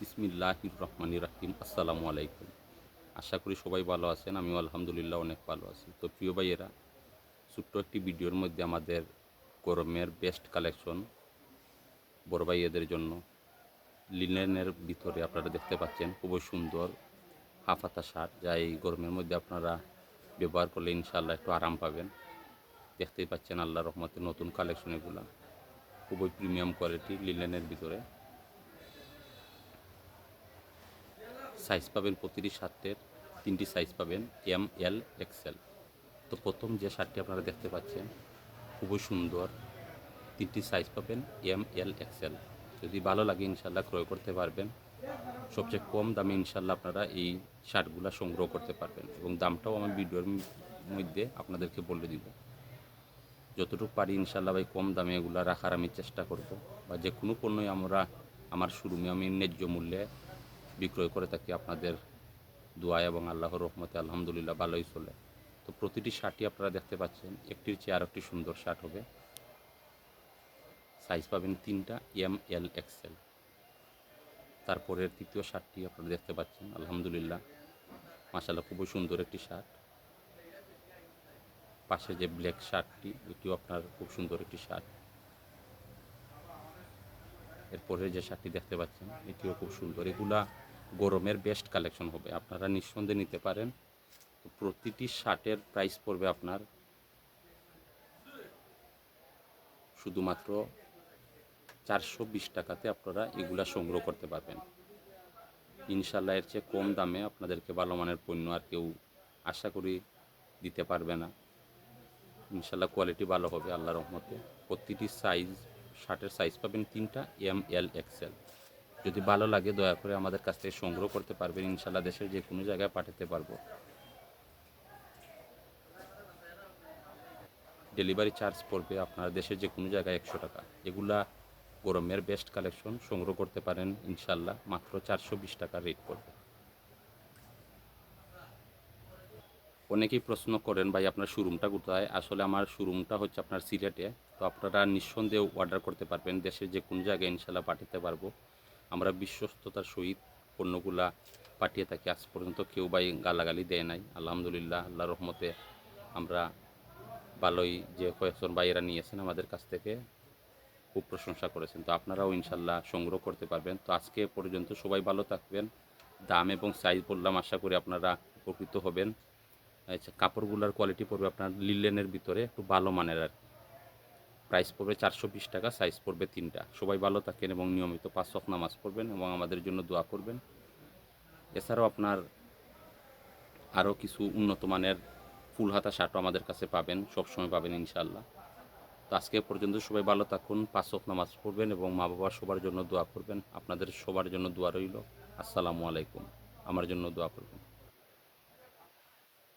বিসমিল্লাহির রহমানির রাহিম আসসালামু আলাইকুম। আশা করি সবাই ভালো আছেন, আমিও আলহামদুলিল্লাহ অনেক ভালো আছি। তো প্রিয় ভাইয়েরা, ছোট্ট একটি ভিডিওর মধ্যে আমাদের গরমের বেস্ট কালেকশন বড় ভাইয়েদের জন্য লিনেনের ভিতরে আপনারা দেখতে পাচ্ছেন, খুবই সুন্দর হাফাতা শার্ট, যা এই গরমের মধ্যে আপনারা ব্যবহার করলে ইনশাল্লাহ একটু আরাম পাবেন। দেখতেই পাচ্ছেন আল্লাহ রহমতের নতুন কালেকশন এগুলা, খুবই প্রিমিয়াম কোয়ালিটি লিনেনের ভিতরে। সাইজ পাবেন প্রতিটি শার্টের তিনটি সাইজ পাবেন এম, এল এক্সেল তো প্রথম যে শার্টটি আপনারা দেখতে পাচ্ছেন, খুবই সুন্দর। তিনটি সাইজ পাবেন এম, এল এক্সেল যদি ভালো লাগে ইনশাল্লাহ ক্রয় করতে পারবেন। সবচেয়ে কম দামে ইনশাল্লাহ আপনারা এই শার্টগুলো সংগ্রহ করতে পারবেন এবং দামটাও আমার ভিডিওর মধ্যে আপনাদেরকে বলে দিব। যতটুকু পারি ইনশাল্লাহ ভাই কম দামে এগুলো রাখার আমি চেষ্টা করব। বা যে কোনো পণ্যই আমরা, আমার শুরুমে আমি ন্যায্য মূল্যে বিক্রয় করে থাকি, আপনাদের দোয়া এবং আল্লাহর রহমতে আলহামদুলিল্লাহ ভালোই চলে। তো প্রতিটি শার্টই আপনারা দেখতে পাচ্ছেন, একটির চেয়ে আরেকটি সুন্দর শার্ট হবে। সাইজ পাবেন তিনটা, এম এল এক্সেল তারপরের তৃতীয় শার্টটি আপনারা দেখতে পাচ্ছেন, আলহামদুলিল্লাহ। মাসাল্লাহ খুবই সুন্দর একটি শার্ট। পাশে যে ব্ল্যাক শার্টটি, এটিও আপনার খুব সুন্দর একটি শার্ট। এরপরে যে শার্টটি দেখতে পাচ্ছেন, এটিও খুব সুন্দর। এগুলা গরমের বেস্ট কালেকশন হবে। আপনারা নিঃসন্দেহে নিতে পারেন। প্রতিটি শার্টের প্রাইস পড়বে আপনার শুধুমাত্র চারশো বিশ টাকাতে আপনারা এগুলা সংগ্রহ করতে পারবেন। ইনশাল্লাহ এর চেয়ে কম দামে আপনাদেরকে ভালো মানের পণ্য আর কেউ আশা করি দিতে পারবে না। ইনশাল্লাহ কোয়ালিটি ভালো হবে আল্লাহ রহমতে। প্রতিটি সাইজ শার্টের সাইজ পাবেন তিনটা এম এল এক্সেল যদি ভালো লাগে, দয়া করে আমাদের কাছ থেকে সংগ্রহ করতে পারবেন। ইনশাল্লাহ দেশের যে কোনো জায়গায় পাঠাতে পারব। ডেলিভারি চার্জ পড়বে আপনার দেশের যে কোনো জায়গায় একশো টাকা। এগুলা গরমের বেস্ট কালেকশন সংগ্রহ করতে পারেন। ইনশাল্লাহ মাত্র চারশো বিশ টাকা রেট পড়বে। অনেকেই প্রশ্ন করেন, ভাই, আপনার শোরুমটা কোথায়? আসলে আমার শোরুমটা হচ্ছে আপনার সিলেটে। তো আপনারা নিঃসন্দেহে অর্ডার করতে পারবেন, দেশের যে কোন জায়গায় ইনশাল্লাহ পাঠাতে পারব। আমরা বিশ্বস্ততার সহিত পণ্যগুলা পাঠিয়ে থাকি। আজ পর্যন্ত কেউ ভাই গালাগালি দেয় নাই। আলহামদুলিল্লাহ আল্লাহ রহমতে আমরা ভালোই যে কয়েকজন ভাইয়েরা নিয়েছেন আমাদের কাছ থেকে খুব প্রশংসা করেছেন। তো আপনারাও ইনশাল্লাহ সংগ্রহ করতে পারবেন। তো আজকে পর্যন্ত সবাই ভালো থাকবেন। দাম এবং সাইজ বললাম, আশা করি আপনারা উপকৃত হবেন। আচ্ছা কাপড়গুলোর কোয়ালিটি পড়বে আপনার লিলেনের ভিতরে একটু ভালো মানের আর প্রাইস পড়বে চারশো বিশ টাকা সাইজ পড়বে তিনটা। সবাই ভালো থাকেন এবং নিয়মিত পাঁচ শখ নামাজ পড়বেন এবং আমাদের জন্য দোয়া করবেন। এছাড়াও আপনার আরও কিছু উন্নত মানের ফুল হাতা শার্টও আমাদের কাছে পাবেন, সবসময় পাবেন ইনশাল্লাহ তো আজকে পর্যন্ত সবাই ভালো থাকুন, পাঁচ শখ নামাজ পড়বেন এবং মা বাবা সবার জন্য দোয়া করবেন। আপনাদের সবার জন্য দোয়া রইল। আসসালামু আলাইকুম। আমার জন্য দোয়া করবেন।